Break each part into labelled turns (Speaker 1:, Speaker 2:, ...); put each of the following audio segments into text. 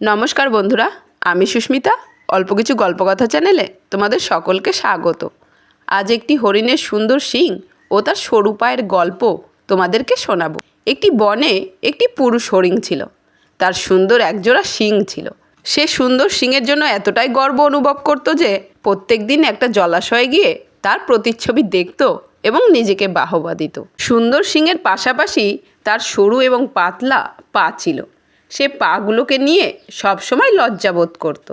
Speaker 1: নমস্কার বন্ধুরা, আমি সুস্মিতা, অল্প কিছু গল্পকথা চ্যানেলে তোমাদের সকলকে স্বাগত। আজ একটি হরিণের সুন্দর শিং ও তার সরু পায়ের গল্প তোমাদেরকে শোনাবো। একটি বনে একটি পুরুষ হরিণ ছিল, তার সুন্দর একজোড়া শিং ছিল। সে সুন্দর শিংয়ের জন্য এতটাই গর্ব অনুভব করতো যে প্রত্যেক দিন একটা জলাশয়ে গিয়ে তার প্রতিচ্ছবি দেখত এবং নিজেকে বাহবা দিত। সুন্দর শিংয়ের পাশাপাশি তার সরু এবং পাতলা পা ছিল। সে পাগুলোকে নিয়ে সবসময় লজ্জাবোধ করত।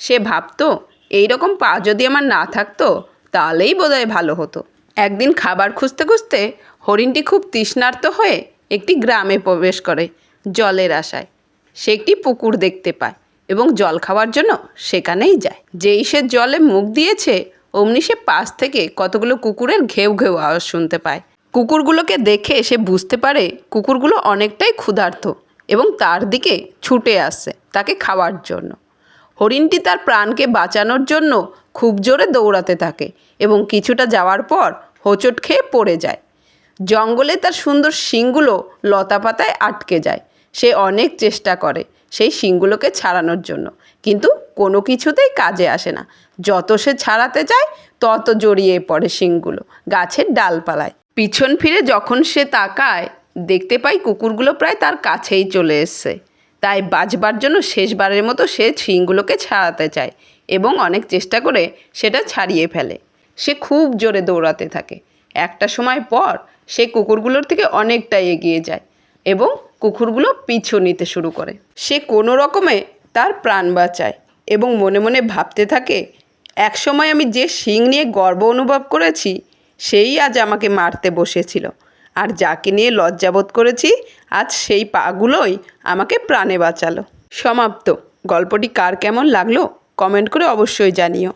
Speaker 1: সে ভাবতো এই রকম পা যদি আমার না থাকতো, তাহলেই বোধহয় ভালো হতো। একদিন খাবার খুঁজতে খুঁজতে হরিণটি খুব তৃষ্ণার্ত হয়ে একটি গ্রামে প্রবেশ করে জলের আশায়। সে একটি পুকুর দেখতে পায় এবং জল খাওয়ার জন্য সেখানেই যায়। যেই সে জলে মুখ দিয়েছে, অমনি সে পাশ থেকে কতগুলো কুকুরের ঘেউ ঘেউ আওয়াজ শুনতে পায়। কুকুরগুলোকে দেখে সে বুঝতে পারে কুকুরগুলো অনেকটাই ক্ষুধার্ত। এবং তার দিকে ছুটে আসছে তাকে খাওয়ার জন্য। হরিণটি তার প্রাণকে বাঁচানোর জন্য খুব জোরে দৌড়াতে থাকে এবং কিছুটা যাওয়ার পর হোঁচট খেয়ে পড়ে যায়। জঙ্গলে তার সুন্দর শিংগুলো লতাপাতায় আটকে যায়। সে অনেক চেষ্টা করে সেই শিংগুলোকে ছাড়ানোর জন্য, কিন্তু কোনো কিছুতেই কাজে আসে না। যত সে ছাড়াতে চায় তত জড়িয়ে পড়ে শিংগুলো গাছের ডালপালায়। পিছন ফিরে যখন সে তাকায় দেখতে পাই কুকুরগুলো প্রায় তার কাছেই চলে এসছে। তাই বাজবার জন্য শেষবারের মতো সে শিংগুলোকে ছাড়াতে চায় এবং অনেক চেষ্টা করে সেটা ছাড়িয়ে ফেলে। সে খুব জোরে দৌড়াতে থাকে। একটা সময় পর সে কুকুরগুলোর থেকে অনেকটাই এগিয়ে যায় এবং কুকুরগুলো পিছু নিতে শুরু করে। সে কোনো রকমে তার প্রাণ বাঁচায় এবং মনে মনে ভাবতে থাকে একসময় আমি যে শিং নিয়ে গর্ব অনুভব করেছি, সেই আজ আমাকে মারতে বসেছিল। আর যাকে নিয়ে লজ্জাবোধ করেছি, আজ সেই পাগুলোই আমাকে প্রাণে বাঁচালো। সমাপ্ত। গল্পটি কার কেমন লাগল, কমেন্ট করে অবশ্যই জানিও।